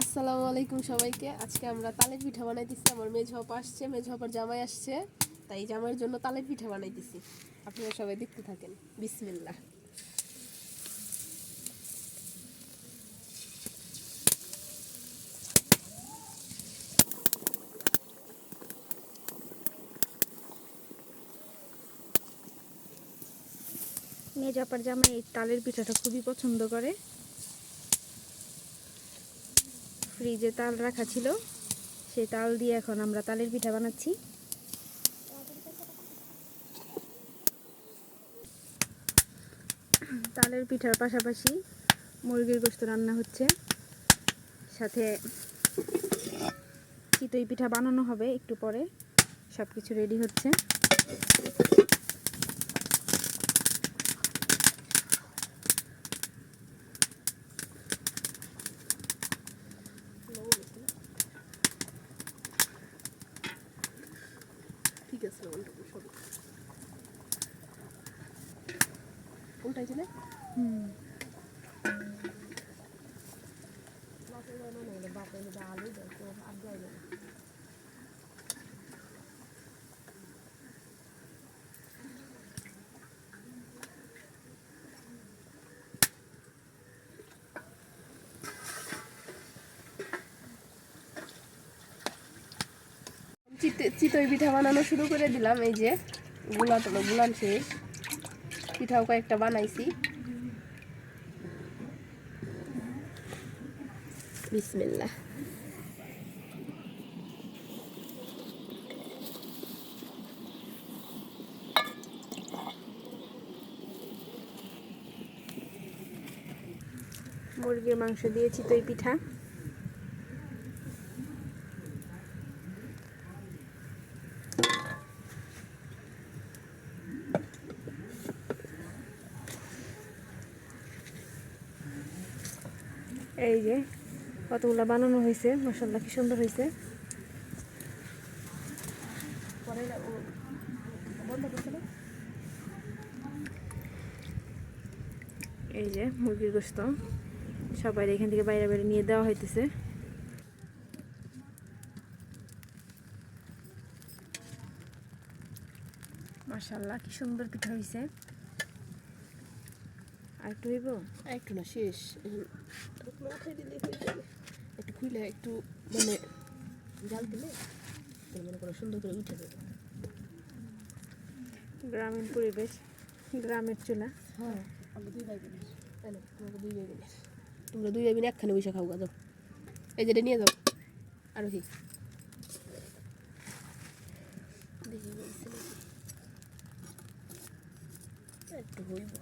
আসসালামু আলাইকুম সবাইকে। আজকে আমরা তালের পিঠা বানাইতেছি। আমার মেজ হপ আসছে, মেজ হপার জামাই আসছে। তাই জামাইয়ের জন্য তালের পিঠা বানাইতেছি। আপনারা সবাই দেখতে থাকেন। বিসমিল্লাহ। মেয়ে জাপার জামাই এই তালের পিঠাটা খুবই পছন্দ করে। ফ্রিজে তাল রাখা ছিল সেই তাল দিয়ে এখন আমরা তালের পিঠা বানাচ্ছি। তালের পিঠার পাশাপাশি মুরগির গোস্ত রান্না হচ্ছে। সাথে চিতই পিঠা বানানো হবে একটু পরে সব কিছু রেডি হচ্ছে। ঠিক বাপের বাপের আলু উল্টাইছে না হুম। চিতে চিতই পিঠা বানানো শুরু করে দিলাম। এই যে গুলা তো, গুলান শেষ। পিঠাও কয়েকটা বানাইছি। বিসমিল্লা মুরগির মাংস দিয়ে চিতই পিঠা। এই যে কতগুলো বানানো হয়েছে মশাল্লা কি সুন্দর হয়েছে। এই যে মুরগির গোস্ত সবাই এখান থেকে বাইরে বাইরে নিয়ে দেওয়া হইতেছে। মাশাল্লাহ কি সুন্দর পিঠা হয়েছে একটু হইব? একটু না শেষ। উঠাই দিলে একটু খুলে একটু মানে জাল দিলে মনে করো সুন্দর করে উঠে যাবে। গ্রামীণ পরিবেশ গ্রামের চুলা। হ্যাঁ আমরা দুই ভাই বোন তোমাকে দুই ভাই বোন তোমরা দুই ভাই বোন একখানে বসে খাও যাও। এই যেটা নিয়ে যাও। আরও কি। একটু হইব।